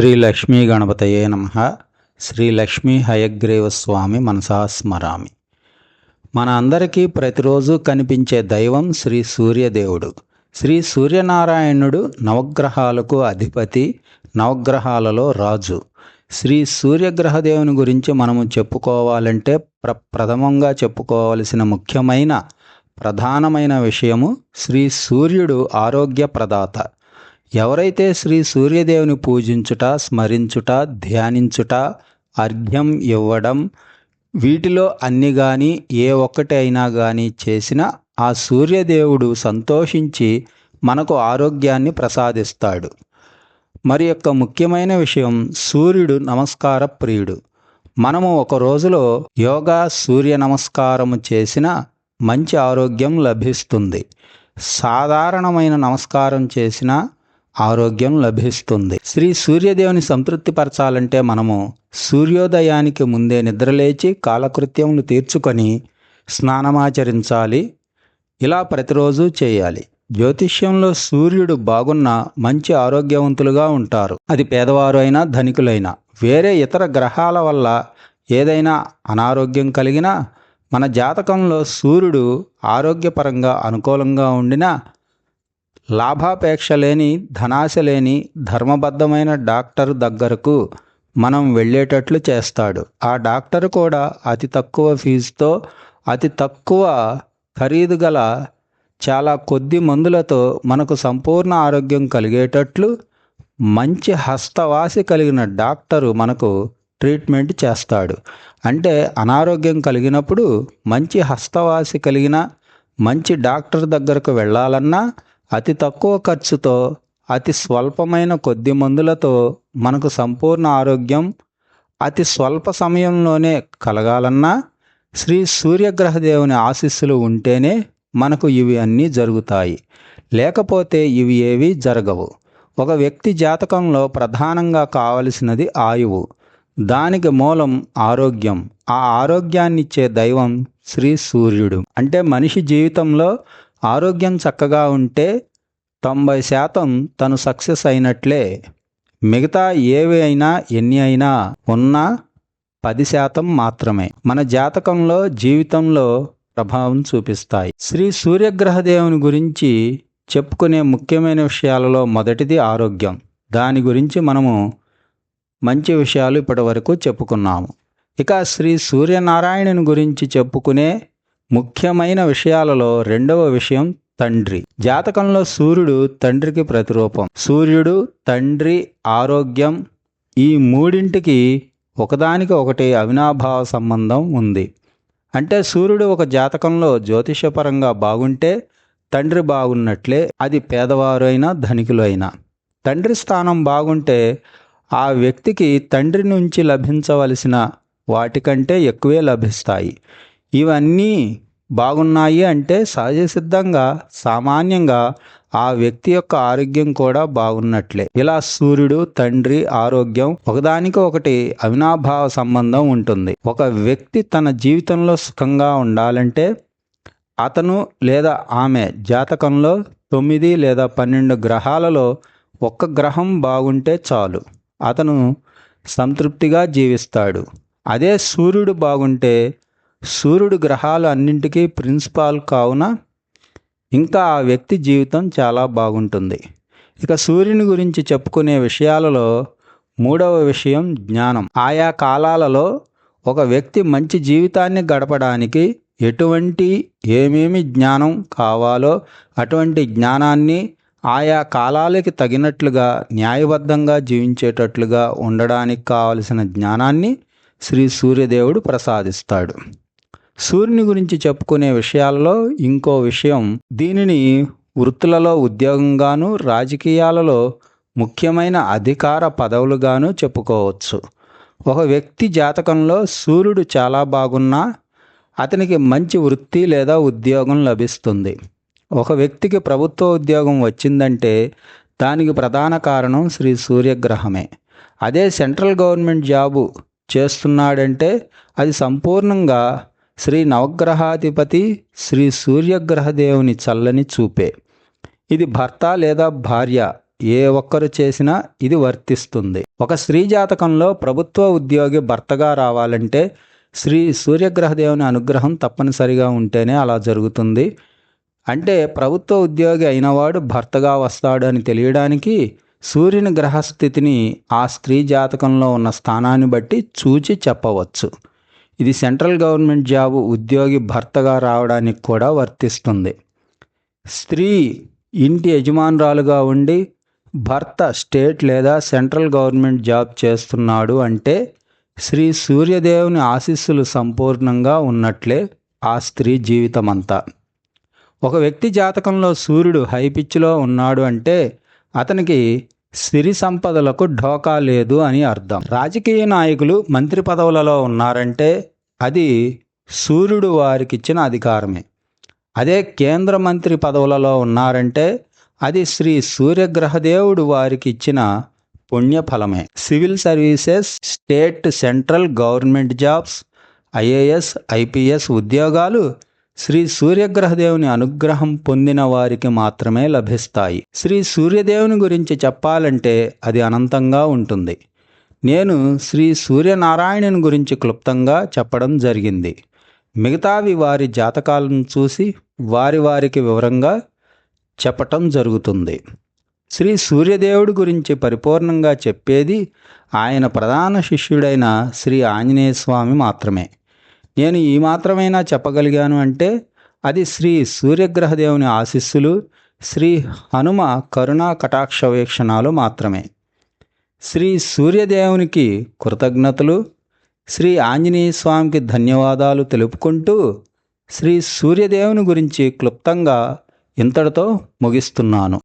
శ్రీ లక్ష్మీ గణపతయే నమ. శ్రీ లక్ష్మీ హయగ్రీవ స్వామి మనసా స్మరామి. మన అందరికీ ప్రతిరోజు కనిపించే దైవం శ్రీ సూర్యదేవుడు. శ్రీ సూర్యనారాయణుడు నవగ్రహాలకు అధిపతి నవగ్రహాలలో రాజు. శ్రీ సూర్యగ్రహదేవుని గురించి మనము చెప్పుకోవాలంటే ప్ర ప్రథమంగా చెప్పుకోవలసిన ముఖ్యమైన ప్రధానమైన విషయము శ్రీ సూర్యుడు ఆరోగ్య ప్రదాత ఎవరైతే శ్రీ సూర్యదేవుని పూజించుట స్మరించుట ధ్యానించుట అర్ఘ్యం ఇవ్వడం వీటిలో అన్ని కానీ ఏ ఒక్కటి అయినా కానీ చేసిన ఆ సూర్యదేవుడు సంతోషించి మనకు ఆరోగ్యాన్ని ప్రసాదిస్తాడు. మరి యొక్క ముఖ్యమైన విషయం సూర్యుడు నమస్కార ప్రియుడు. మనము ఒక రోజులో యోగా సూర్య నమస్కారము చేసిన మంచి ఆరోగ్యం లభిస్తుంది. సాధారణమైన నమస్కారం చేసిన ఆరోగ్యం లభిస్తుంది. శ్రీ సూర్యదేవుని సంతృప్తిపరచాలంటే మనము సూర్యోదయానికి ముందే నిద్రలేచి కాలకృత్యములు తీర్చుకొని స్నానమాచరించాలి. ఇలా ప్రతిరోజు చేయాలి. జ్యోతిష్యంలో సూర్యుడు బాగున్న మంచి ఆరోగ్యవంతులుగా ఉంటారు. అది పేదవారు అయినా ధనికులైనా. వేరే ఇతర గ్రహాల వల్ల ఏదైనా అనారోగ్యం కలిగినా మన జాతకంలో సూర్యుడు ఆరోగ్యపరంగా అనుకూలంగా ఉండినా లాభాపేక్ష లేని ధనాశ లేని ధర్మబద్ధమైన డాక్టర్ దగ్గరకు మనం వెళ్ళేటట్లు చేస్తాడు. ఆ డాక్టర్ కూడా అతి తక్కువ ఫీజుతో అతి తక్కువ ఖరీదు గల చాలా కొద్ది మందులతో మనకు సంపూర్ణ ఆరోగ్యం కలిగేటట్లు మంచి హస్తవాసి కలిగిన డాక్టరు మనకు ట్రీట్మెంట్ చేస్తాడు. అంటే అనారోగ్యం కలిగినప్పుడు మంచి హస్తవాసి కలిగిన మంచి డాక్టర్ దగ్గరకు వెళ్ళాలన్నా అతి తక్కువ ఖర్చుతో అతి స్వల్పమైన కొద్ది మందులతో మనకు సంపూర్ణ ఆరోగ్యం అతి స్వల్ప సమయంలోనే కలగాలన్నా శ్రీ సూర్యగ్రహదేవుని ఆశీస్సులు ఉంటేనే మనకు ఇవి అన్నీ జరుగుతాయి. లేకపోతే ఇవి ఏవి జరగవు. ఒక వ్యక్తి జాతకంలో ప్రధానంగా కావలసినది ఆయువు. దానికి మూలం ఆరోగ్యం. ఆ ఆరోగ్యాన్నిచ్చే దైవం శ్రీ సూర్యుడు. అంటే మనిషి జీవితంలో ఆరోగ్యం చక్కగా ఉంటే తొంభై శాతం తను సక్సెస్ అయినట్లే. మిగతా ఏవి అయినా ఎన్ని అయినా ఉన్నా పది శాతం మాత్రమే. మన జాతకంలో జీవితంలో ప్రభావం చూపిస్తాయి. శ్రీ సూర్యగ్రహదేవుని గురించి చెప్పుకునే ముఖ్యమైన విషయాలలో మొదటిది ఆరోగ్యం. దాని గురించి మనము మంచి విషయాలు ఇప్పటి వరకు చెప్పుకున్నాము. ఇక శ్రీ సూర్యనారాయణుని గురించి చెప్పుకునే ముఖ్యమైన విషయాలలో రెండవ విషయం తండ్రి. జాతకంలో సూర్యుడు తండ్రికి ప్రతిరూపం. సూర్యుడు తండ్రి ఆరోగ్యం ఈ మూడింటికి ఒకదానికి ఒకటి అవినాభావ సంబంధం ఉంది. అంటే సూర్యుడు ఒక జాతకంలో జ్యోతిషపరంగా బాగుంటే తండ్రి బాగున్నట్లే అది పేదవారు అయినా ధనికులు అయినా తండ్రి స్థానం బాగుంటే ఆ వ్యక్తికి తండ్రి నుంచి లభించవలసిన వాటికంటే ఎక్కువే లభిస్తాయి. ఇవన్నీ బాగున్నాయి అంటే సహజ సిద్ధంగా సామాన్యంగా ఆ వ్యక్తి యొక్క ఆరోగ్యం కూడా బాగున్నట్లే. ఇలా సూర్యుడు తండ్రి ఆరోగ్యం ఒకదానికి ఒకటి అవినాభావ సంబంధం ఉంటుంది. ఒక వ్యక్తి తన జీవితంలో సుఖంగా ఉండాలంటే అతను లేదా ఆమె జాతకంలో తొమ్మిది లేదా పన్నెండు గ్రహాలలో ఒక్క గ్రహం బాగుంటే చాలు. అతను సంతృప్తిగా జీవిస్తాడు. అదే సూర్యుడు బాగుంటే సూర్యుడు గ్రహాలు అన్నింటికీ ప్రిన్సిపాల్ కావున ఇంకా ఆ వ్యక్తి జీవితం చాలా బాగుంటుంది. ఇక సూర్యుని గురించి చెప్పుకునే విషయాలలో మూడవ విషయం జ్ఞానం. ఆయా కాలాలలో ఒక వ్యక్తి మంచి జీవితాన్ని గడపడానికి ఎటువంటి ఏమేమి జ్ఞానం కావాలో అటువంటి జ్ఞానాన్ని ఆయా కాలాలకి తగినట్లుగా న్యాయబద్ధంగా జీవించేటట్లుగా ఉండడానికి కావలసిన జ్ఞానాన్ని శ్రీ సూర్యదేవుడు ప్రసాదిస్తాడు. సూర్యుని గురించి చెప్పుకునే విషయాలలో ఇంకో విషయం. దీనిని వృత్తులలో ఉద్యోగంగాను రాజకీయాలలో ముఖ్యమైన అధికార పదవులుగాను చెప్పుకోవచ్చు. ఒక వ్యక్తి జాతకంలో సూర్యుడు చాలా బాగున్నా అతనికి మంచి వృత్తి లేదా ఉద్యోగం లభిస్తుంది. ఒక వ్యక్తికి ప్రభుత్వ ఉద్యోగం వచ్చిందంటే దానికి ప్రధాన కారణం శ్రీ సూర్యగ్రహమే. అదే సెంట్రల్ గవర్నమెంట్ జాబు చేస్తున్నాడంటే అది సంపూర్ణంగా శ్రీ నవగ్రహాధిపతి శ్రీ సూర్యగ్రహదేవుని చల్లని చూపే. ఇది భర్త లేదా భార్య ఏ ఒక్కరు చేసినా ఇది వర్తిస్తుంది. ఒక స్త్రీ జాతకంలో ప్రభుత్వ ఉద్యోగి భర్తగా రావాలంటే శ్రీ సూర్యగ్రహదేవుని అనుగ్రహం తప్పనిసరిగా ఉంటేనే అలా జరుగుతుంది. అంటే ప్రభుత్వ ఉద్యోగి అయినవాడు భర్తగా వస్తాడు అని తెలియడానికి సూర్యుని గ్రహస్థితిని ఆ స్త్రీ జాతకంలో ఉన్న స్థానాన్ని బట్టి చూచి చెప్పవచ్చు. ఇది సెంట్రల్ గవర్నమెంట్ జాబు ఉద్యోగి భర్తగా రావడానికి కూడా వర్తిస్తుంది. స్త్రీ ఇంటి యజమానురాలుగా ఉండి భర్త స్టేట్ లేదా సెంట్రల్ గవర్నమెంట్ జాబ్ చేస్తున్నాడు అంటే శ్రీ సూర్యదేవుని ఆశీస్సులు సంపూర్ణంగా ఉన్నట్లే ఆ స్త్రీ జీవితమంతా. ఒక వ్యక్తి జాతకంలో సూర్యుడు హై పిచ్లో ఉన్నాడు అంటే అతనికి సిరి సంపదలకు ఢోకా లేదు అని అర్థం. రాజకీయ నాయకులు మంత్రి పదవులలో ఉన్నారంటే అది సూర్యుడు వారికిచ్చిన అధికారమే. అదే కేంద్ర మంత్రి పదవులలో ఉన్నారంటే అది శ్రీ సూర్యగ్రహదేవుడు వారికి ఇచ్చిన పుణ్యఫలమే. Civil services state central government jobs IAS IPS ఉద్యోగాలు శ్రీ సూర్యగ్రహదేవుని అనుగ్రహం పొందిన వారికి మాత్రమే లభిస్తాయి. శ్రీ సూర్యదేవుని గురించి చెప్పాలంటే అది అనంతంగా ఉంటుంది. నేను శ్రీ సూర్యనారాయణుని గురించి క్లుప్తంగా చెప్పడం జరిగింది. మిగతావి వారి జాతకాలను చూసి వారి వారికి వివరంగా చెప్పటం జరుగుతుంది. శ్రీ సూర్యదేవుడి గురించి పరిపూర్ణంగా చెప్పేది ఆయన ప్రధాన శిష్యుడైన శ్రీ ఆంజనేయ స్వామి మాత్రమే. నేను ఈ మాత్రమైనా చెప్పగలిగాను అంటే అది శ్రీ సూర్యగ్రహదేవుని ఆశీస్సులు శ్రీ హనుమ కరుణా కటాక్ష వీక్షణాలు మాత్రమే. శ్రీ సూర్యదేవునికి కృతజ్ఞతలు శ్రీ ఆంజనేయ స్వామికి ధన్యవాదాలు తెలుపుకుంటూ శ్రీ సూర్యదేవుని గురించి క్లుప్తంగా ఇంతటితో ముగిస్తున్నాను.